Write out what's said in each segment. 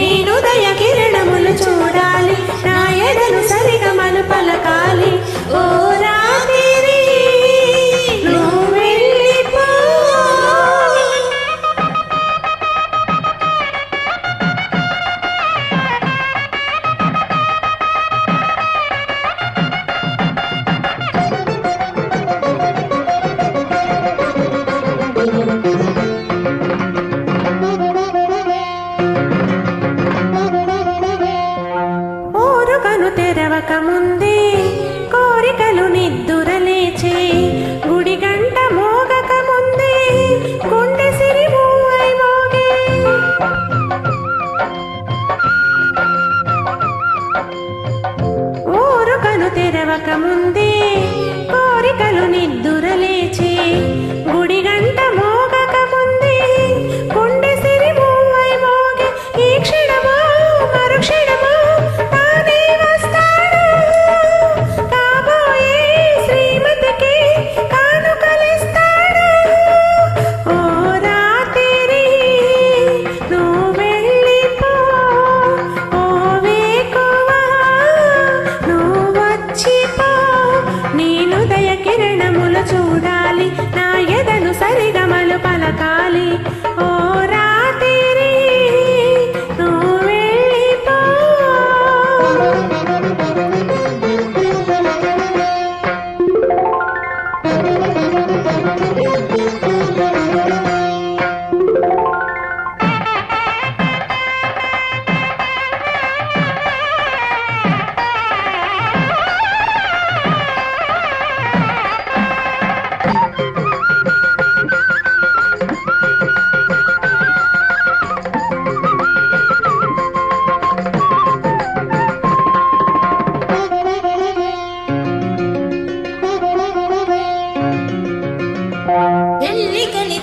నీనుదయ కిరణములు చూడాలి. నా ఎడను సరిగమను పలకాలి. ఓ తెలవకముందే కోరికలు నిద్దు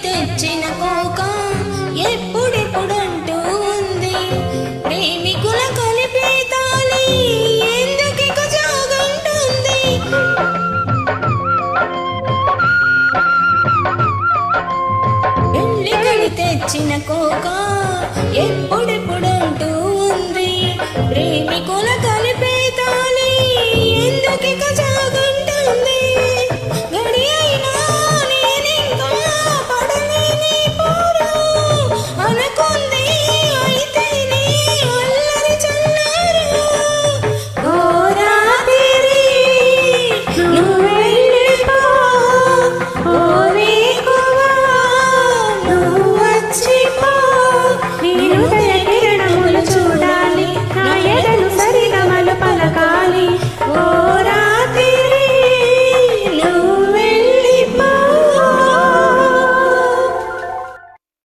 తెచ్చిన కోక ఎప్పుడెప్పుడంటూ ఉంది. ప్రేమికుల కలిపేతాలి తాలి ఎందుకు జోగంటుంది? పెళ్ళికడి తెచ్చిన కోక ఎప్పుడెప్పుడంటూ ఉంది. ప్రేమికుల కలిపే